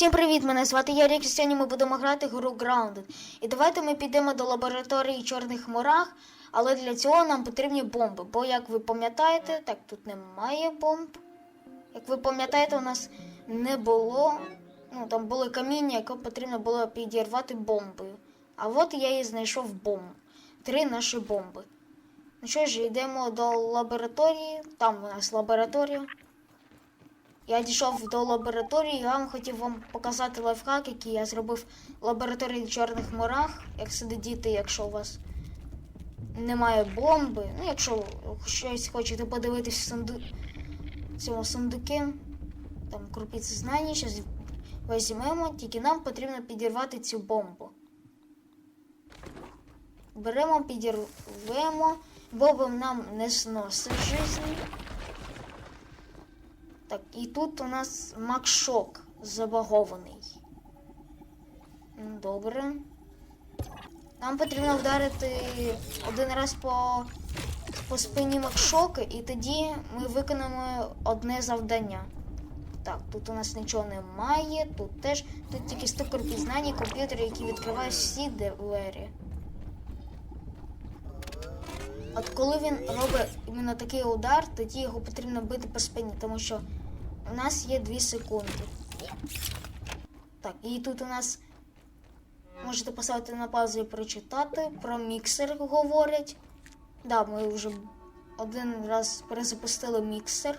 Всім привіт! Мене звати Ярік. Сьогодні ми будемо грати гру Grounded. І давайте ми підемо до лабораторії чорних мурах, але для цього нам потрібні бомби. Бо, як ви пам'ятаєте, так тут немає бомб. Як ви пам'ятаєте, у нас не було. Ну, там були каміння, яке потрібно було підірвати бомбою. А от я і знайшов бомбу. Три наші бомби. Ну що ж, йдемо до лабораторії. Там у нас лабораторія. Я дійшов до лабораторії, я вам хотів вам показати лайфхак, який я зробив в лабораторії в чорних морах. Як сидіти, якщо у вас немає бомби. Ну, якщо щось хочете подивитись в санду... цьому сундуки, там крупиці знання, зараз візьмемо, тільки нам потрібно підірвати цю бомбу. Беремо, підірвемо, бомбом нам не зносить життя. Так, і тут у нас Макшок забагований. Добре. Нам потрібно вдарити один раз по, по спині Макшока, і тоді ми виконаємо одне завдання. Так, тут у нас нічого немає, тут теж. Тут тільки стукор пізнання комп'ютера, який відкриває всі двері. От коли він робить іменно такий удар, тоді його потрібно бити по спині, тому що у нас є 2 секунди. Так, і тут у нас можете поставити на паузу і прочитати. Про міксер говорять. Да, ми вже один раз перезапустили міксер.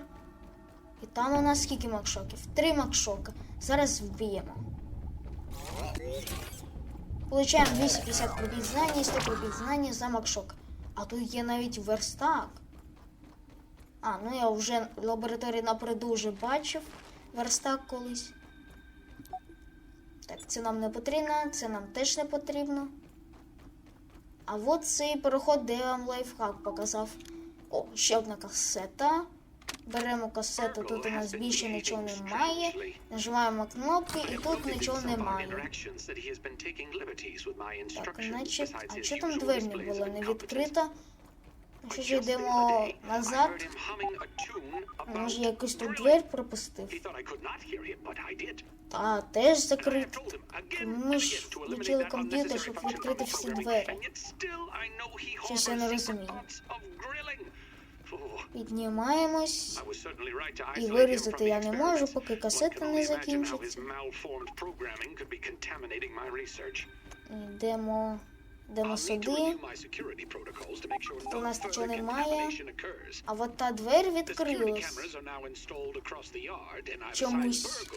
І там у нас скільки макшоків? Три макшока. Зараз вб'ємо. Получаємо 250 пробіт знання і 100 пробіт знання за макшок. А тут є навіть верстак. А, ну я вже в лабораторії напереду вже бачив верстак колись. Так, це нам не потрібно, це нам теж не потрібно. А от цей переход, де я вам лайфхак показав. О, ще одна касета. Беремо касету, тут у нас більше нічого немає. Нажимаємо кнопки і тут нічого немає. Так, значить, а що там двері не було? Не відкрита? Що ж йдемо назад? Може я якусь тут двері пропустив? Та, теж закрит. Ми ж включили комп'ютер, щоб відкрити всі двері. Щось я не розумію. Піднімаємось. І вирізати я не можу, поки касета не закінчиться. Йдемо, йдемо сюди. Тут у нас нічого немає. А от та двері відкрилась. Чомусь.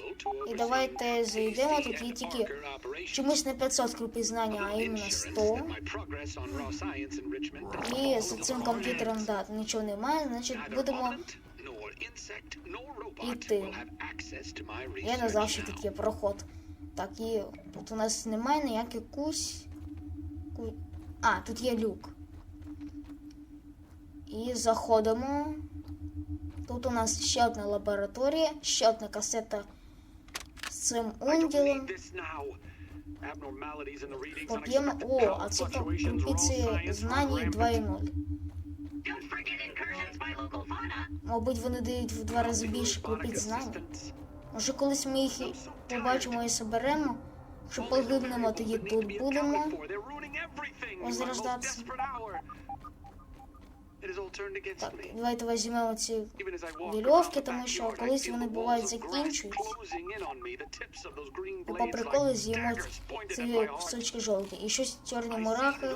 І давайте зайдемо. Тут є тільки чомусь не 500 крупів знання, а іменно 100. І за цим комп'ютером, да, нічого немає, значить будемо йти. Я казав, що тут є проход. Так, і тут у нас немає ніяких кусь. А, тут є люк. І заходимо. Тут у нас ще одна лабораторія, ще одна касета з цим унділом. Поп'ємо. О, а це компіції знані 2.0. Мабуть, вони дають в два рази більше купіть знань. Може, колись ми їх побачимо і соберемо. Якщо погибнемо, тоді тут будемо. возрождатися. Так, давайте візьмемо ці вірьовки, тому що колись вони бувають закінчуються. і по приколу з'їмо ці кусочки жовті. І щось чорні мурахи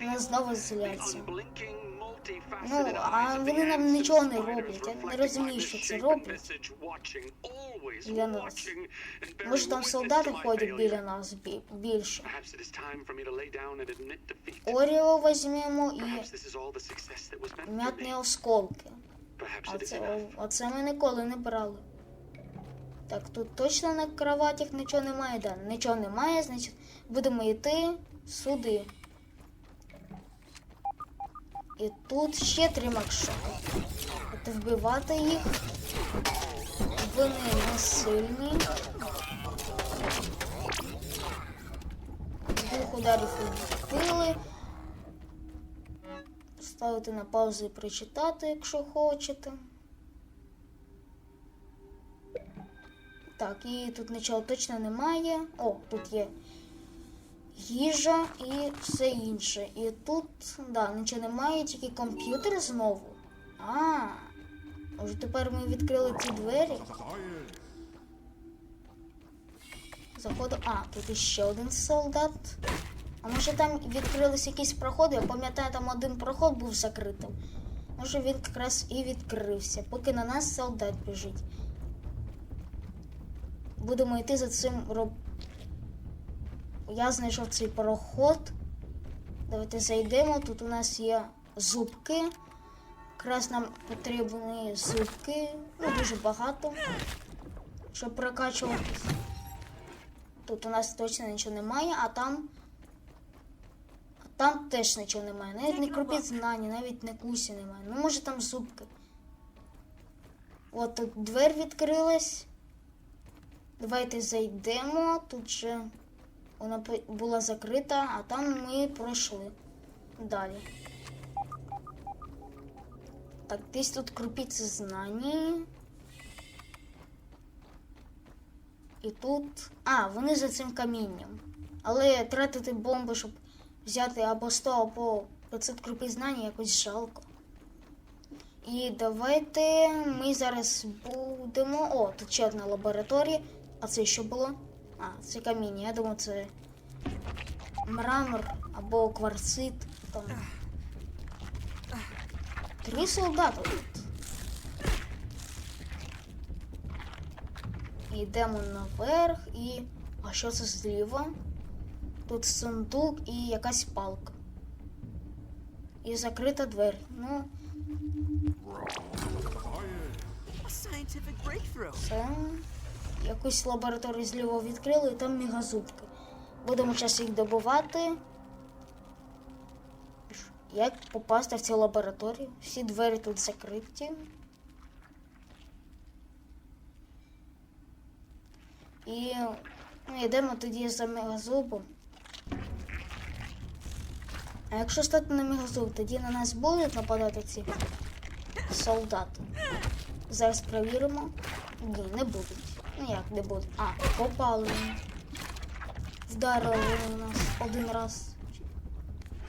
нас знову з'являться. Ну, а вони нам нічого не роблять. Я не розумію, що це роблять. для нас. Може, там солдати ходять біля нас більше. Оріо візьмемо і м'ятні осколки. А це, оце ми ніколи не брали. Так, тут точно на кроватях нічого немає, да, нічого немає, значить будемо йти сюди. І тут ще три макшоки. От вбивати їх. Вони не сильні. Двох ударів відбили. Ставити на паузу і прочитати, якщо хочете. Так, і тут нічого точно немає. О, тут є їжа і все інше. І тут, да, нічого немає, тільки комп'ютер знову. А, може тепер ми відкрили ці двері. Заходу. А, тут іще один солдат. А може там відкрились якісь проходи? Я пам'ятаю, там один проход був закритим. Може він якраз і відкрився, поки на нас солдат біжить. Будемо йти за цим роб. Я знайшов цей проход. Давайте зайдемо. Тут у нас є зубки. Якраз нам потрібні зубки. Ну, дуже багато. Щоб прокачуватись. Тут у нас точно нічого немає, а там. А там теж нічого немає. Навіть не крупіт знання, навіть не кусі немає. Ну, може там зубки. От тут двері відкрилась. Давайте зайдемо. Тут же вона була закрита, а там ми пройшли. Далі. Так, десь тут крупіться знані. І тут. А, вони за цим камінням. Але тратити бомби, щоб взяти або 100, або 500 крупів знань якось жалко. І давайте ми зараз будемо. О, тут ще лабораторія. А це що було? А, це каміння. Я думаю, це мрамор або кварцит. Там. Три солдати тут. Йдемо наверх і. А що це зліва? Тут сундук і якась палка. І закрита двері. Ну, це якусь лабораторію зліва відкрили, і там мегазубки. Будемо час їх добувати. Як попасти в цю лабораторію? Всі двері тут закриті. І ну, йдемо тоді за мегазубом. А якщо стати на мегазуб, тоді на нас будуть нападати ці солдати. Зараз перевіримо. Ні, не будуть. Ну як не будуть? А, попали. Вдарили нас один раз.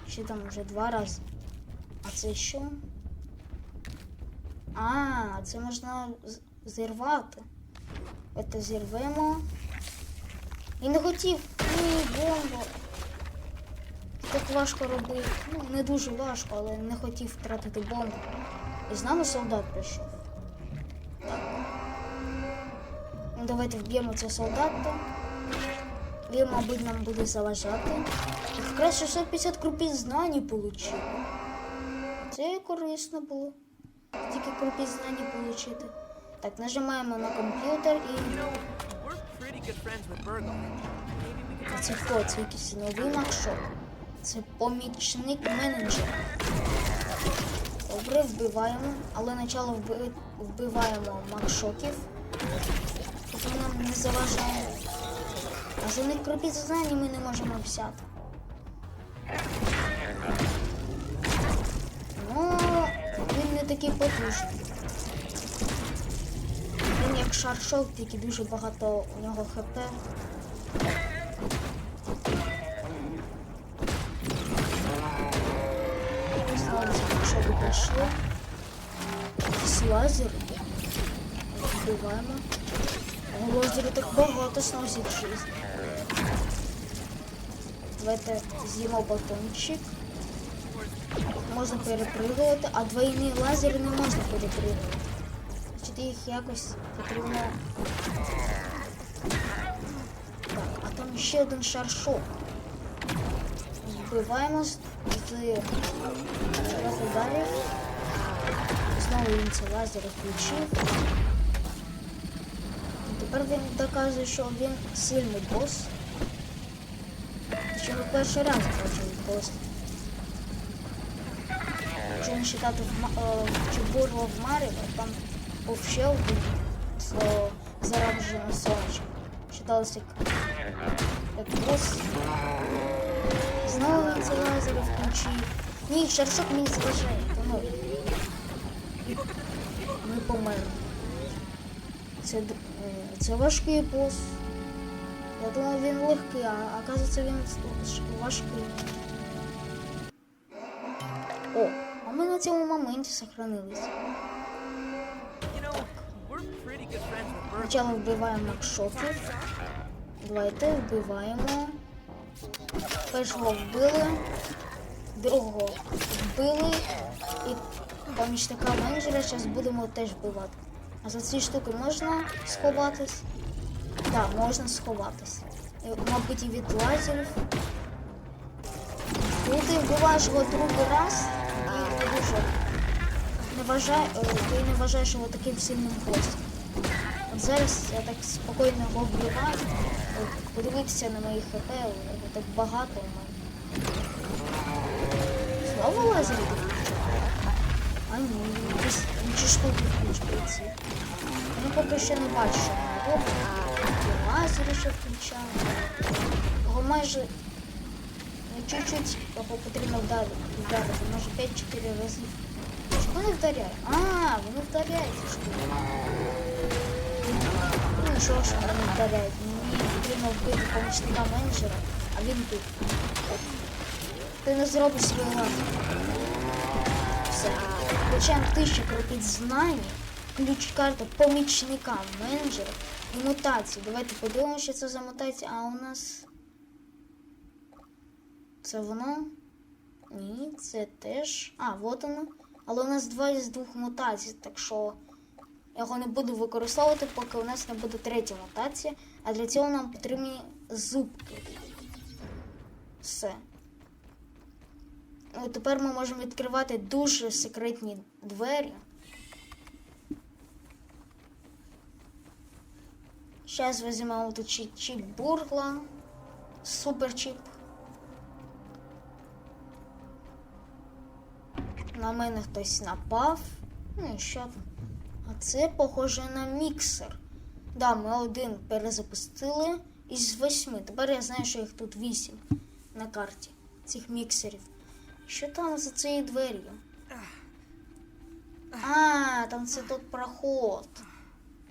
Чи там вже два рази. А це що? А, це можна зірвати. Це зірвемо. І не хотів. Ні, бомба. Так важко робити. Ну, не дуже важко, але не хотів втратити бомбу. І з нами солдат прийшов. Ну, давайте вб'ємо цього солдата. Він, мабуть, нам буде заважати. І якраз 650 крупів знань отримали. Це корисно було. Тільки крупі знань отримати. Так, нажимаємо на комп'ютер і. Це хто? Це якийсь новий макшоп. Це помічник менеджера. Добре, вбиваємо, але спочатку вби... вбиваємо макшоків. Поки нам не заважає. А за них кропіть знання ми не можемо взяти. Ну, він не такий потужний. Він як шаршок, тільки дуже багато у нього хп. Що ви прийшли. Якийсь лазер. Вбиваємо. О, лазери так багато сносять жизнь. Давайте з'їмо батончик. Можна перепригувати, а двойні лазери не можна перепригувати. Значить їх якось потрібно. Так, а там ще один шаршок. Вбиваємо з з трьох ударів. Знову він це лазер включив. Тепер він доказує, що він сильний бос. Ми перший раз бачили бос. Якщо не вважати в е, Чебурго в Маріо, там був ще один заражене сонечко. Считалося як, як бос. Знову він це лазер включив. Ні, шаршок мені заважає, тому ми померли. Це, це важкий бос. Я думав він легкий, а оказується він важкий. О, а ми на цьому моменті сохранилися. Спочатку вбиваємо макшотів. Давайте вбиваємо. Першого вбили, другого вбили і помічника менеджера зараз будемо теж вбивати. А за ці штуки можна сховатись? Так, можна сховатись. Мабуть, і від лазерів. Коли ти вбиваєш його другий раз і дуже не вважай, е, ти не вважаєш його таким сильним гостем. От зараз я так спокійно його вбиваю. Подивитися на мої хп, так багато у мене. Знову лазер включив? А ні, інші штуки включується. Я поки що не бачу, що він робить. І лазери ще включає. Його майже ну, чуть-чуть потрібно вдарити, вдарити, може 5-4 разів. Чого не вдаряє? А, вони вдаряють ці штуки. Ну нічого ж вони вдаряють. Мені потрібно вбити помічника менеджера, а він тут. Ти не зробиш свою лазер. Все. Включаємо тисячу крутить знань, ключ карта помічника менеджера і мутації. Давайте подивимося, що це за мутація. А у нас. Це воно? Ні, це теж. А, от воно. Але у нас два із двох мутацій, так що я його не буду використовувати, поки у нас не буде третя мутація. А для цього нам потрібні зубки. Все. От тепер ми можемо відкривати дуже секретні двері. Зараз візьмемо тут чіп бургла, суперчіп. На мене хтось напав. Ну і що там? А це похоже на міксер. Да, ми один перезапустили із восьми. Тепер я знаю, що їх тут вісім на карті цих міксерів. Що там за цією двер'ю? А, там це тут проход.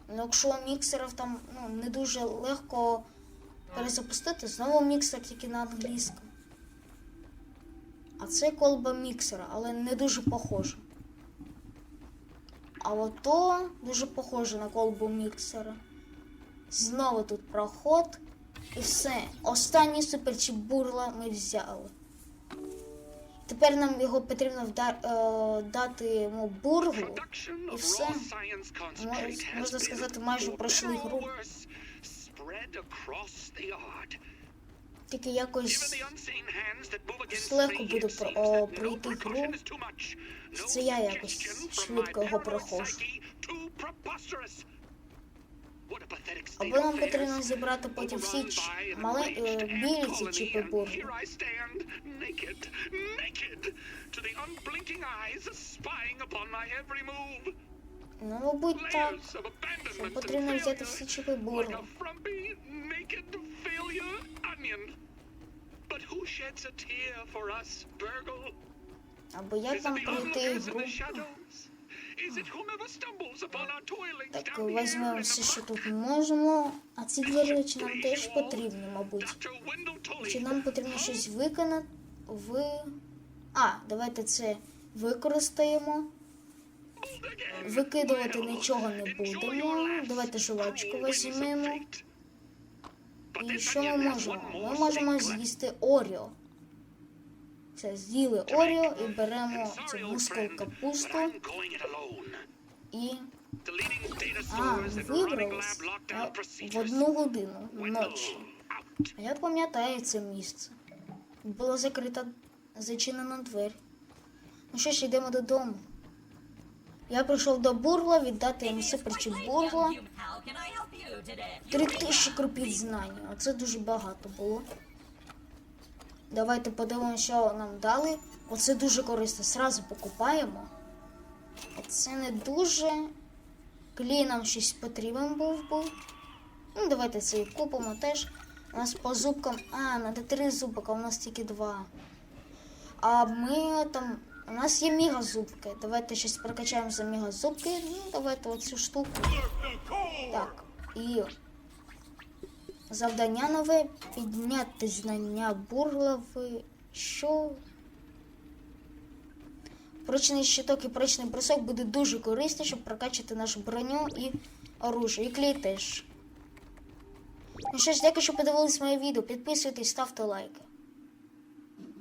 Ну, якщо міксерів там ну, не дуже легко перезапустити, знову міксер тільки на англійському. А це колба міксера, але не дуже похоже. А ото дуже похоже на колбу міксера. Знову тут проход. І все. Останній суперчіп бурла ми взяли. Тепер нам його потрібно вдар, е, дати йому бургу. І все. можна сказати, майже пройшли гру. Тільки якось легко буде про, о, пройти гру. Це я якось швидко його проходжу. Або нам потрібно зібрати потім всі мали... е, білі ці чіпи бургу. Ну, мабуть, так. Нам потрібно взяти всі чіпи Burgle? Або як там пройти гру? Так, візьмемо все, що тут можемо. А ці дві речі нам теж потрібні, мабуть. Чи нам потрібно щось виконати в. А, давайте це використаємо. Викидувати нічого не будемо. Давайте жувачку візьмемо. І що ми можемо? Ми можемо з'їсти Оріо. Це з'їли Оріо і беремо цю мускул капусту і. А, вибрались а, в одну годину ночі. А я пам'ятаю це місце. Була закрита зачинена двері. Ну що ж, йдемо додому. Я прийшов до бургла віддати йому суперчіп бургла. Три тисячі крупіт знань. Оце дуже багато було. Давайте подивимося, що нам дали. Оце дуже корисно. Сразу покупаємо. Оце не дуже. Клей нам щось потрібен був був. Ну, давайте це і купимо теж. У нас по зубкам. А, надо три зубка, у нас тільки два. А ми там. У нас є мігазубки. Давайте щось прокачаємо за мігазубки. Ну, давайте оцю штуку. Так, і завдання нове підняти знання бурлави. Що? Прочний щиток і прочний брусок буде дуже корисні, щоб прокачати нашу броню і оружие. І клей теж. Ну що ж, дякую, що подивились моє відео. Підписуйтесь, ставте лайки.